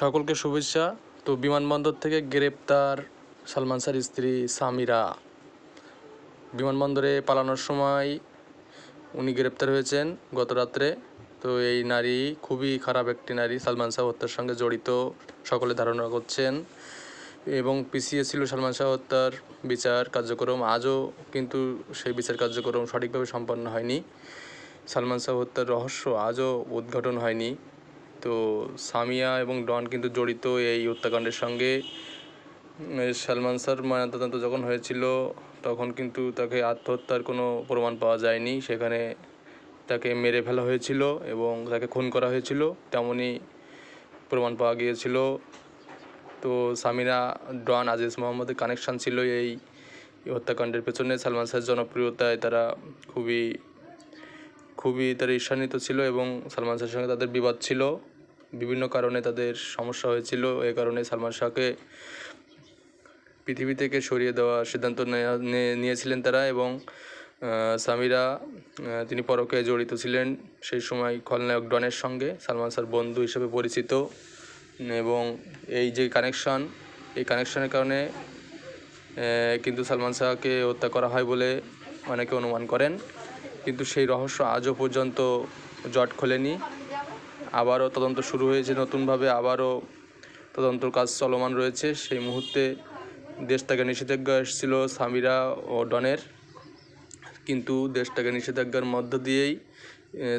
সকলকে শুভেচ্ছা। তো বিমানবন্দর থেকে গ্রেপ্তার সালমান শাহর স্ত্রী সামিরা। বিমানবন্দরে পালানোর সময় উনি গ্রেপ্তার হয়েছেন গত রাত্রে। তো এই নারী খুবই খারাপ একটি নারী, সালমান শাহ হত্যার সঙ্গে জড়িত, সকলে ধারণা করছেন। এবং পিছিয়ে ছিল সালমান শাহ হত্যার বিচার কার্যক্রম। আজও কিন্তু সেই বিচার কার্যক্রম সঠিকভাবে সম্পন্ন হয়নি। সালমান শাহ হত্যার রহস্য আজও উদ্ঘাটন হয়নি। তো সামিয়া এবং ডন কিন্তু জড়িত এই হত্যাকাণ্ডের সঙ্গে। সালমান শাহর ময়নাতদন্ত যখন হয়েছিল, তখন কিন্তু তাকে আত্মহত্যার কোনো প্রমাণ পাওয়া যায়নি। সেখানে তাকে মেরে ফেলা হয়েছিল এবং তাকে খুন করা হয়েছিল তেমনই প্রমাণ পাওয়া গিয়েছিল। তো সামিরা, ডন, আজিজ মোহাম্মদের কানেকশান ছিল এই হত্যাকাণ্ডের পেছনে। সালমান শাহের জনপ্রিয়তায় তারা খুবই খুবই তারা ঈর্ষান্বিত ছিল এবং সালমান শাহের সঙ্গে তাদের বিবাদ ছিল। বিভিন্ন কারণে তাদের সমস্যা হয়েছিল। এই কারণে সালমান শাহকে পৃথিবী থেকে সরিয়ে দেওয়ার সিদ্ধান্ত নিয়েছিলেন তারা এবং সামিরা তিনি পরকে জড়িত ছিলেন। সেই সময় খলনায়ক ডনের সঙ্গে সালমান শাহর বন্ধু হিসেবে পরিচিত এবং এই যে কানেকশন, এই কানেকশনের কারণে কিন্তু সালমান শাহকে হত্যা করা হয় বলে অনেকে অনুমান করেন। কিন্তু সেই রহস্য আজও পর্যন্ত জট খোলেনি। আবারও তদন্ত শুরু হয়েছে নতুনভাবে, আবারও তদন্ত কাজ চলমান রয়েছে। সেই মুহূর্তে দেশ থেকে নিষেধাজ্ঞা এসেছিল সামিরা ও ডনের। কিন্তু দেশ থেকে নিষেধাজ্ঞার মধ্য দিয়েই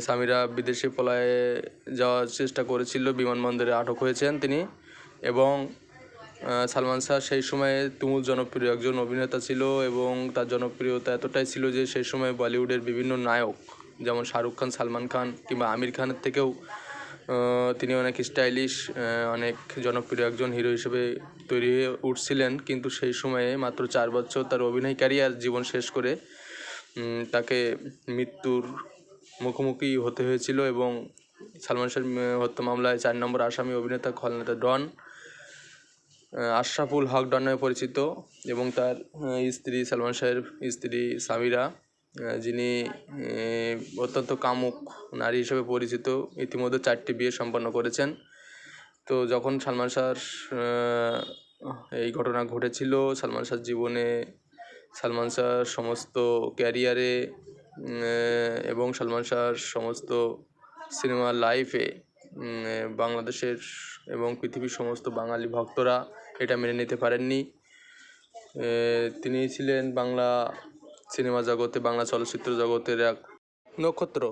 সামিরা বিদেশে পলায়ে যাওয়ার চেষ্টা করেছিল। বিমানবন্দরে আটক হয়েছেন তিনি এবং সালমান শাহ সেই সময়ে তুমুল জনপ্রিয় একজন অভিনেতা ছিল এবং তার জনপ্রিয়তা এতটাই ছিল যে সেই সময় বলিউডের বিভিন্ন নায়ক, যেমন শাহরুখ খান, সালমান খান কিংবা আমির খানের থেকেও তিনি অনেক স্টাইলিশ অনেক জনপ্রিয় একজন হিরো হিসেবে তৈরি হয়ে উঠছিলেন। কিন্তু সেই সময়ে মাত্র চার বছর তার অভিনয় ক্যারিয়ার জীবন শেষ করে তাকে মৃত্যুর মুখোমুখি হতে হয়েছিল এবং সালমান শাহ হত্যা মামলায় চার নম্বর আসামি অভিনেতা খলনেতা ডন আশরাফুল হক নামে পরিচিত এবং তার স্ত্রী সালমান শাহের স্ত্রী সামিরা যিনি অত্যন্ত কামুক নারী হিসেবে পরিচিত, ইতিমধ্যে চারটি বিয়ে সম্পন্ন করেছেন। তো যখন সালমান শাহর এই ঘটনা ঘটেছিল, সালমান শাহর জীবনে, সালমান শাহর সমস্ত ক্যারিয়ারে এবং সালমান শাহর সমস্ত সিনেমার লাইফে বাংলাদেশের এবং পৃথিবীর সমস্ত বাঙালি ভক্তরা এটা মেনে নিতে পারেননি। তিনি ছিলেন বাংলা সিনেমা জগতে, বাংলা চলচ্চিত্র জগতের এক নক্ষত্র।